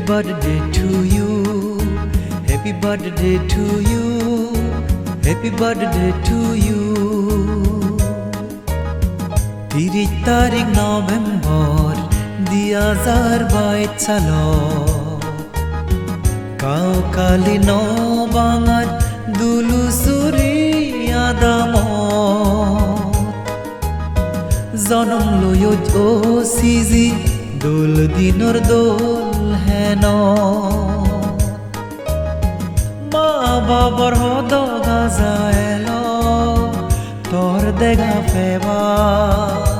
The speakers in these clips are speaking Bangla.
birthday to you. Happy birthday to you. Happy birthday to you. তিরিশ তারিখ নভেম্বর দুই হাজার বাইশ সাল কাউ কালি ন বাঙার দুলু সুরি আদাম জনম লয় ও সিজি দোল দিনর দোল হেন মা বাবার হদ গাজা এলো তোর দেখা ফেবার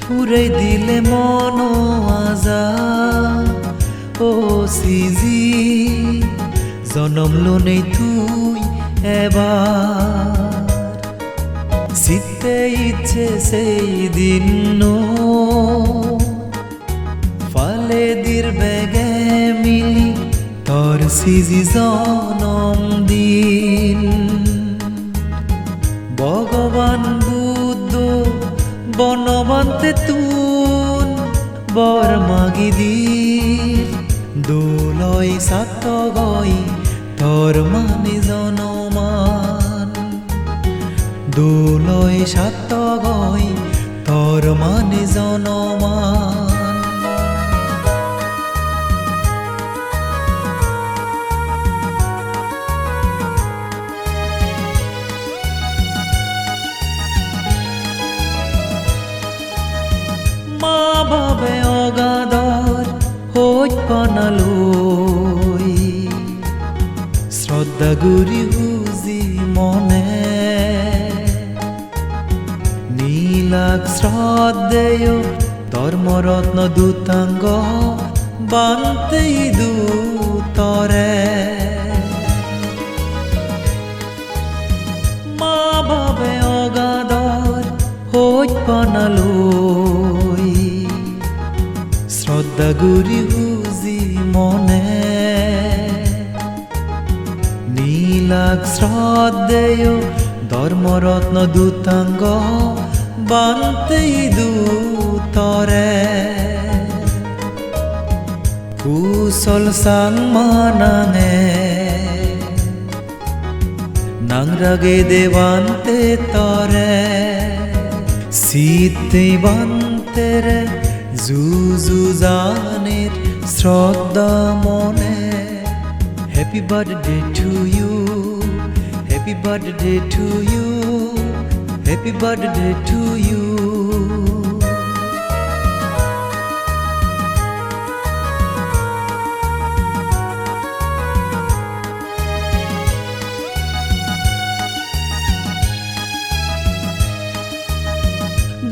ফুরে দিলে মন আজা ও সিজি, জনম লোনেই তুই এবার। জিততে ইচ্ছে সেই দিন ফালে সিজি জনম দিন। ভগবান বুদ্ধ বনবন্তে তুন, বর মাগি দির দোলয় সাত গই তোর মানে জনমান। দোলয় সাত গই তোর মানে জনমান। পানালই শ্রদ্ধা গুরি হুজি মনে। নীলাক শ্রদ্ধেয় ধর্মরত্ন দূতাঙ্গ বান্তেই দূতরে মা বাবে অগাধর হই পানালই শ্রদ্ধা গুরি হুজি মনে নীলাক শ্রদ্ধেয় ধর্মরত্ন দূতাঙ্গ বান্তেই দূতরে। কুশল সাংমানাঙে নাংরাগে দেবান্তে তরে শীতে বান্তেরে জুজু জানের শ্রদ্ধা মনে happy birthday to you happy birthday to you happy birthday to you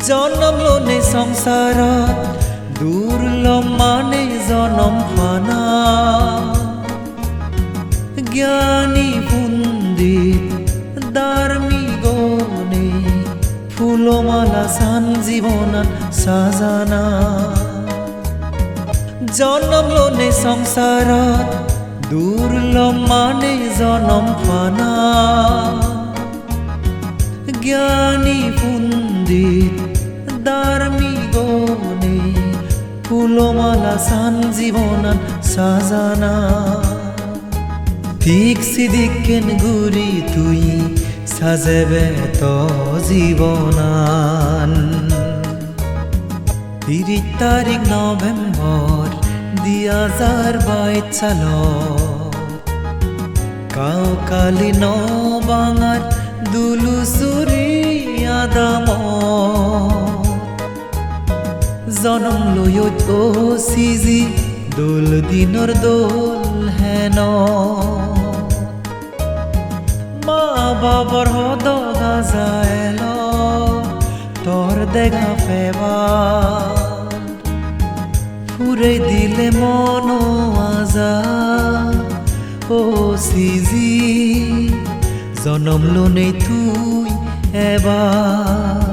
জনম লোনে সংসার দুর্লভ মানে জনম ফানা জ্ঞানী পুন্দিত দার্মি গনে ফুলমালা সান জীবনান সাজানা। জনম লোনে সংসার দুর্লভ মানে জনম ফানা জ্ঞানী পুন্দিত দার্মি ফুলমালা সান জীবনান সাজানা। ঠিক সিদিকেন গুরি তুই সাজেবে তো জীবনান। তিরিশ তারিখ নভেম্বর দুই হাজার বাইশ সাল কাউ কালি ন বাঙার দুলু সুরি আদাম জনম লয় ও সিজি দোল দিনর দোল হেন। মা বাবার হদ গাজা এলো তোর দেখা ফেবার ফুরে দিলে মন আজা ও সিজি, জনম লোনে তুই এবার